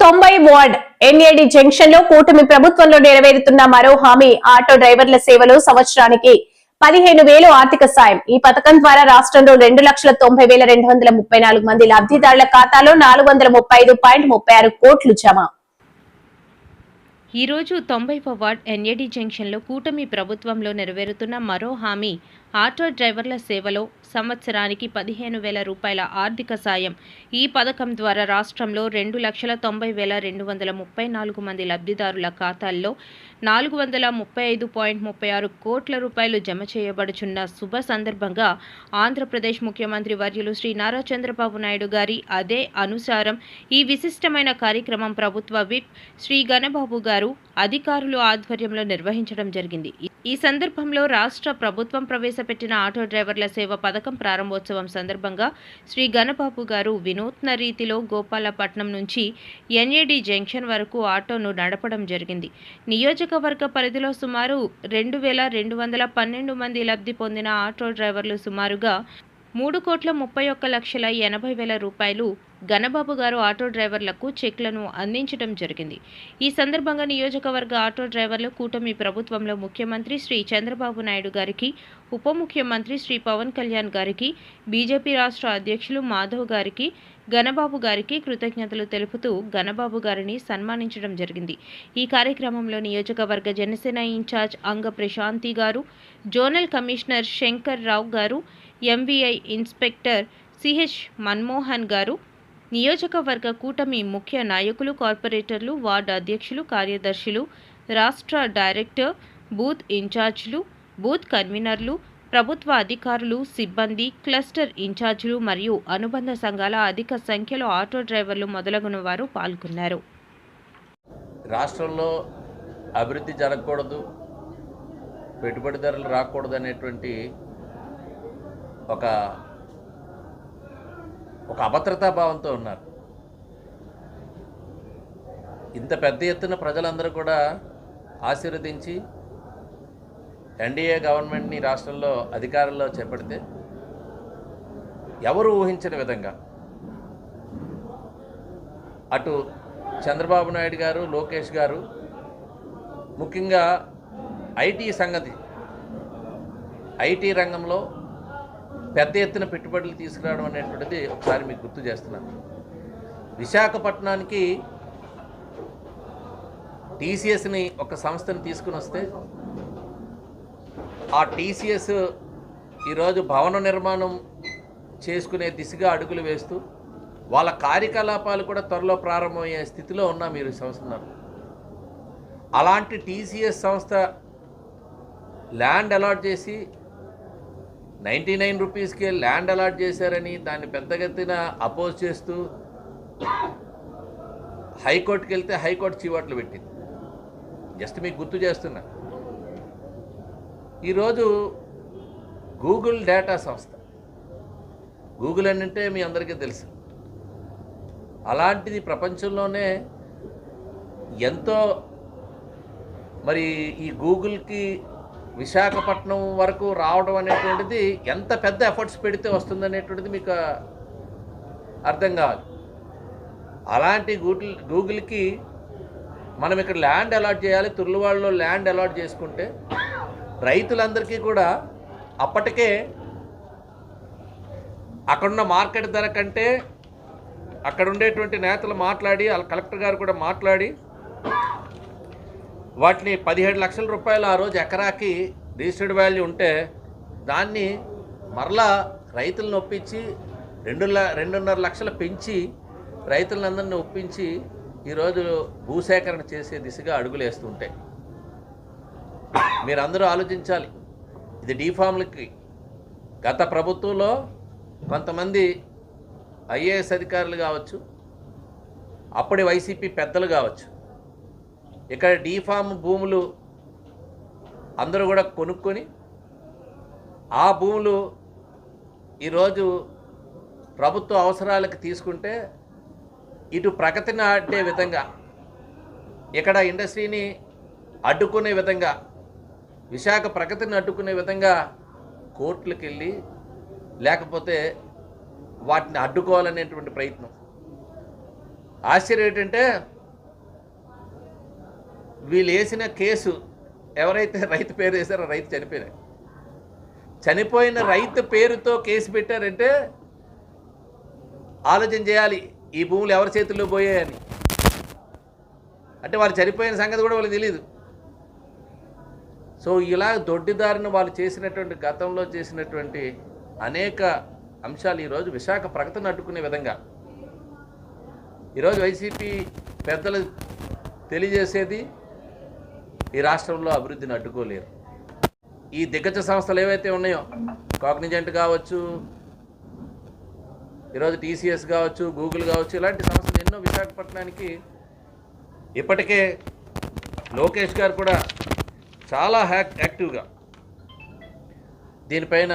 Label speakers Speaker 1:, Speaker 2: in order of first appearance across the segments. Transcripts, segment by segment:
Speaker 1: తొంభై ward NAD జంక్షన్లో కూటమి ప్రభుత్వంలో నెరవేరుతున్న మరో హామీ ఆటో డ్రైవర్ల సేవలు సంవత్సరానికి పదిహేను వేలు ఆర్థిక సాయం. ఈ పథకం ద్వారా రాష్ట్రంలో రెండు లక్షల తొంభై వేల రెండు వందల ముప్పై నాలుగు మంది లబ్ధిదారుల ఖాతాలో నాలుగు వందల ముప్పై ఐదు పాయింట్ ముప్పై ఆరు కోట్లు జమ.
Speaker 2: ఈరోజు తొంభై వార్డ్ ఎన్ఏడి జంక్షన్లో కూటమి ప్రభుత్వంలో నెరవేరుతున్న మరో హామీ ఆటో డ్రైవర్ల సేవలో సంవత్సరానికి పదిహేను వేల రూపాయల ఆర్థిక సాయం. ఈ పథకం ద్వారా రాష్ట్రంలో రెండు లక్షల తొంభై వేల రెండు వందల ముప్పై నాలుగు మంది లబ్ధిదారుల ఖాతాల్లో నాలుగు వందల ముప్పై ఐదు పాయింట్ ముప్పై ఆరు కోట్ల రూపాయలు జమ చేయబడుచున్న శుభ సందర్భంగా ఆంధ్రప్రదేశ్ ముఖ్యమంత్రి వర్యులు శ్రీ నారా చంద్రబాబు నాయుడు గారి అదే అనుసారం ఈ విశిష్టమైన కార్యక్రమం ప్రభుత్వ విప్ శ్రీ గణబాబు గారు అధికారులు ఆధ్వర్యంలో నిర్వహించడం జరిగింది. ఈ సందర్భంలో రాష్ట్ర ప్రభుత్వం ప్రవేశపెట్టిన ఆటో డ్రైవర్ల సేవ పథకం ప్రారంభోత్సవం సందర్భంగా శ్రీ గణబాబు గారు వినూత్న రీతిలో గోపాలపట్నం నుంచి ఎన్ఏడి జంక్షన్ వరకు ఆటోను నడపడం జరిగింది. నియోజకవర్గ పరిధిలో సుమారు రెండు వేల రెండు వందల పన్నెండు మంది లబ్ధి పొందిన ఆటో డ్రైవర్లు సుమారుగా మూడు కోట్ల ముప్పై ఒక్క లక్షల ఎనభై వేల రూపాయలు ఘనబాబు గారు ఆటో డ్రైవర్లకు చెక్లను అందించడం జరిగింది. ఈ సందర్భంగా నియోజకవర్గ ఆటో డ్రైవర్లు కూటమి ప్రభుత్వంలో ముఖ్యమంత్రి శ్రీ చంద్రబాబు నాయుడు గారికి ఉప ముఖ్యమంత్రి శ్రీ పవన్ కళ్యాణ్ గారికి బీజేపీ రాష్ట్ర అధ్యక్షులు మాధవ్ గారికి ఘనబాబు గారికి కృతజ్ఞతలు తెలుపుతూ ఘనబాబు గారిని సన్మానించడం జరిగింది. ఈ కార్యక్రమంలో నియోజకవర్గ జనసేన ఇన్ఛార్జ్ అంగ ప్రశాంతి గారు జోనల్ కమిషనర్ శంకర్ రావు గారు ఎంవీఐ ఇన్స్పెక్టర్ సిహెచ్ మన్మోహన్ గారు నియోజకవర్గ కూటమి ముఖ్య నాయకులు కార్పొరేటర్లు వార్డు అధ్యక్షులు కార్యదర్శులు రాష్ట్ర డైరెక్టర్ బూత్ ఇన్ఛార్జీలు బూత్ కన్వీనర్లు ప్రభుత్వ అధికారులు సిబ్బంది క్లస్టర్ ఇన్ఛార్జీలు మరియు అనుబంధ సంఘాల అధిక సంఖ్యలో ఆటో డ్రైవర్లు మొదలగున వారు పాల్గొన్నారు.
Speaker 3: రాష్ట్రంలో అభివృద్ధి జరగకూడదు పెట్టుబడిదారులు రాకూడదు అనేటువంటి ఒక ఒక అభద్రతా భావంతో ఉన్నారు. ఇంత పెద్ద ఎత్తున ప్రజలందరూ కూడా ఆశీర్వదించి ఎన్డీఏ గవర్నమెంట్ని రాష్ట్రంలో అధికారంలో చేపడితే ఎవరు ఊహించని విధంగా అటు చంద్రబాబు నాయుడు గారు లోకేష్ గారు ముఖ్యంగా ఐటీ సంగతి ఐటీ రంగంలో పెద్ద ఎత్తున పెట్టుబడులు తీసుకురావడం అనేటువంటిది ఒకసారి మీకు గుర్తు చేస్తున్నాను. విశాఖపట్నానికి టీసీఎస్ని ఒక సంస్థని తీసుకుని వస్తే ఆ టీసీఎస్ ఈరోజు భవన నిర్మాణం చేసుకునే దిశగా అడుగులు వేస్తూ వాళ్ళ కార్యకలాపాలు కూడా త్వరలో ప్రారంభమయ్యే స్థితిలో ఉన్నా మీరు సంస్థన్నారు. అలాంటి టీసీఎస్ సంస్థ ల్యాండ్ అలాట్ చేసి నైంటీ నైన్ రూపీస్కే ల్యాండ్ అలాట్ చేశారని దాన్ని పెద్దగెత్తిన అపోజ్ చేస్తూ హైకోర్టుకి వెళ్తే హైకోర్టు చీవాట్లు పెట్టింది. జస్ట్ మీకు గుర్తు చేస్తున్నా. ఈరోజు గూగుల్ డేటా సంస్థ. గూగుల్ అని అంటే మీ అందరికీ తెలుసు. అలాంటిది ప్రపంచంలోనే ఎంతో మరి ఈ గూగుల్కి విశాఖపట్నం వరకు రావడం అనేటువంటిది ఎంత పెద్ద ఎఫర్ట్స్ పెడితే వస్తుందనేటువంటిది మీకు అర్థం కావాలి. అలాంటి గూగుల్ గూగుల్కి మనం ఇక్కడ ల్యాండ్ అలాట్ చేయాలి. తుర్లువాడలో ల్యాండ్ అలాట్ చేసుకుంటే రైతులందరికీ కూడా అప్పటికే అక్కడున్న మార్కెట్ ధర కంటే అక్కడ ఉండేటువంటి నేతలు మాట్లాడి వాళ్ళ కలెక్టర్ గారు కూడా మాట్లాడి వాటిని పదిహేడు లక్షల రూపాయలు ఆ రోజు ఎకరాకి రిజిస్టర్డ్ వాల్యూ ఉంటే దాన్ని మరలా రైతులను ఒప్పించి రెండు రెండున్నర లక్షలు పెంచి రైతులందరినీ ఒప్పించి ఈరోజు భూసేకరణ చేసే దిశగా అడుగులు వేస్తుంటాయి. మీరందరూ ఆలోచించాలి. ఇది డీఫామ్లకి. గత ప్రభుత్వంలో కొంతమంది ఐఏఎస్ అధికారులు కావచ్చు అప్పటి వైసీపీ పెద్దలు కావచ్చు ఇక్కడ డీఫామ్ భూములు అందరూ కూడా కొనుక్కొని ఆ భూములు ఈరోజు ప్రభుత్వ అవసరాలకు తీసుకుంటే ఇటు ప్రగతిని అడ్డే విధంగా ఇక్కడ ఇండస్ట్రీని అడ్డుకునే విధంగా విశాఖ ప్రగతిని అడ్డుకునే విధంగా కోర్టులకు వెళ్ళి లేకపోతే వాటిని అడ్డుకోవాలనేటువంటి ప్రయత్నం. ఆశ్చర్యం ఏంటంటే వీళ్ళు వేసిన కేసు ఎవరైతే రైతు పేరు వేసారో రైతు చనిపోయినాయి చనిపోయిన రైతు పేరుతో కేసు పెట్టారంటే ఆలోచన చేయాలి ఈ భూములు ఎవరి చేతుల్లో పోయాయని. అంటే వాళ్ళు చనిపోయిన సంగతి కూడా వాళ్ళకి తెలియదు సో ఇలా దొడ్డిదారిని వాళ్ళు చేసినటువంటి గతంలో చేసినటువంటి అనేక అంశాలు ఈరోజు విశాఖ ప్రగతిని అడ్డుకునే విధంగా. ఈరోజు వైసీపీ పెద్దలు తెలియజేసేది ఈ రాష్ట్రంలో అభివృద్ధిని అడ్డుకోలేరు. ఈ దిగ్గజ సంస్థలు ఏవైతే ఉన్నాయో కాగ్నిజెంట్ కావచ్చు ఈరోజు టీసీఎస్ కావచ్చు గూగుల్ కావచ్చు ఇలాంటి సంస్థలు ఎన్నో విశాఖపట్నానికి ఇప్పటికే లోకేష్ గారు కూడా చాలా హ్యాక్ యాక్టివ్గా దీనిపైన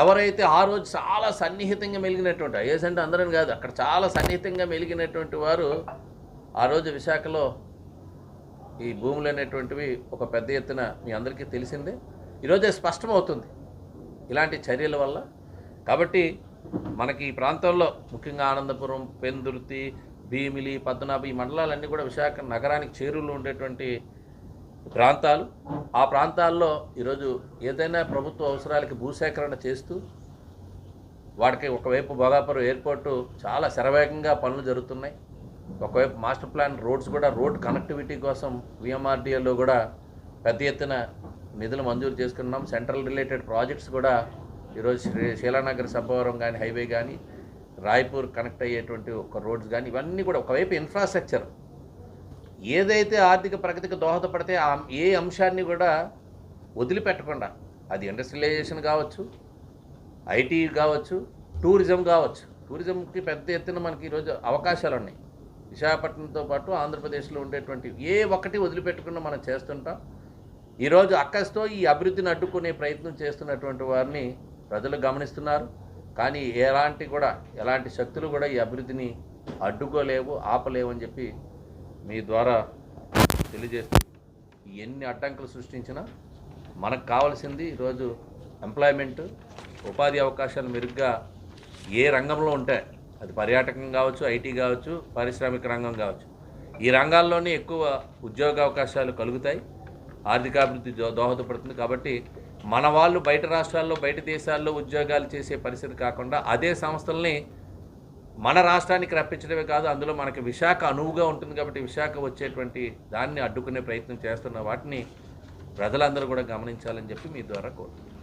Speaker 3: ఎవరైతే ఆ రోజు చాలా సన్నిహితంగా మెలిగినటువంటి ఐఎస్ అంటే అందరం కాదు అక్కడ చాలా సన్నిహితంగా మెలిగినటువంటి వారు ఆ రోజు విశాఖలో ఈ భూములు అనేటువంటివి ఒక పెద్ద ఎత్తున మీ అందరికీ తెలిసిందే. ఈరోజే స్పష్టమవుతుంది ఇలాంటి చర్యల వల్ల. కాబట్టి మనకి ఈ ప్రాంతంలో ముఖ్యంగా ఆనందపురం పెందుర్తి భీమిలి పద్మనాభ ఈ మండలాలన్నీ కూడా విశాఖ నగరానికి చేరువలో ఉండేటువంటి ప్రాంతాలు. ఆ ప్రాంతాల్లో ఈరోజు ఏదైనా ప్రభుత్వ అవసరాలకి భూసేకరణ చేస్తూ వాటికి ఒకవైపు భోగాపురం ఎయిర్పోర్టు చాలా శరవేగంగా పనులు జరుగుతున్నాయి. ఒకవైపు మాస్టర్ ప్లాన్ రోడ్స్ కూడా రోడ్ కనెక్టివిటీ కోసం విఎంఆర్డిఏలో కూడా పెద్ద ఎత్తున నిధులు మంజూరు చేసుకున్నాం. సెంట్రల్ రిలేటెడ్ ప్రాజెక్ట్స్ కూడా ఈరోజు శ్రీ శీలానగర్ సబ్బవరం కానీ హైవే కానీ రాయ్పూర్ కనెక్ట్ అయ్యేటువంటి ఒక రోడ్స్ కానీ ఇవన్నీ కూడా ఒకవైపు ఇన్ఫ్రాస్ట్రక్చర్. ఏదైతే ఆర్థిక ప్రగతికి దోహదపడితే ఆ ఏ అంశాన్ని కూడా వదిలిపెట్టకుండా అది ఇండస్ట్రియలైజేషన్ కావచ్చు ఐటీ కావచ్చు టూరిజం కావచ్చు. టూరిజంకి పెద్ద ఎత్తున మనకి ఈరోజు అవకాశాలు ఉన్నాయి విశాఖపట్నంతో పాటు ఆంధ్రప్రదేశ్లో ఉండేటువంటి ఏ ఒక్కటి వదిలిపెట్టకుండా మనం చేస్తుంటాం. ఈరోజు అక్కస్తో ఈ అభివృద్ధిని అడ్డుకునే ప్రయత్నం చేస్తున్నటువంటి వారిని ప్రజలు గమనిస్తున్నారు. కానీ ఎలాంటి కూడా ఎలాంటి శక్తులు కూడా ఈ అభివృద్ధిని అడ్డుకోలేవు ఆపలేవు అని చెప్పి మీ ద్వారా తెలియజేస్తూ ఎన్ని అడ్డంకులు సృష్టించినా మనకు కావాల్సింది ఈరోజు ఎంప్లాయ్మెంట్ ఉపాధి అవకాశాలు మెరుగ్గా ఏ రంగంలో ఉంటాయి అది పర్యాటకం కావచ్చు ఐటీ కావచ్చు పారిశ్రామిక రంగం కావచ్చు. ఈ రంగాల్లోనే ఎక్కువ ఉద్యోగ అవకాశాలు కలుగుతాయి. ఆర్థికాభివృద్ధి దోహదపడుతుంది కాబట్టి మన వాళ్ళు బయట రాష్ట్రాల్లో బయట దేశాల్లో ఉద్యోగాలు చేసే పరిస్థితి కాకుండా అదే సంస్థల్ని మన రాష్ట్రానికి రప్పించడమే కాదు అందులో మనకి విశాఖ అనువుగా ఉంటుంది కాబట్టి విశాఖ వచ్చేటువంటి దాన్ని అడ్డుకునే ప్రయత్నం చేస్తున్న వాటిని ప్రజలందరూ కూడా గమనించాలని చెప్పి మీ ద్వారా కోరుతున్నాను.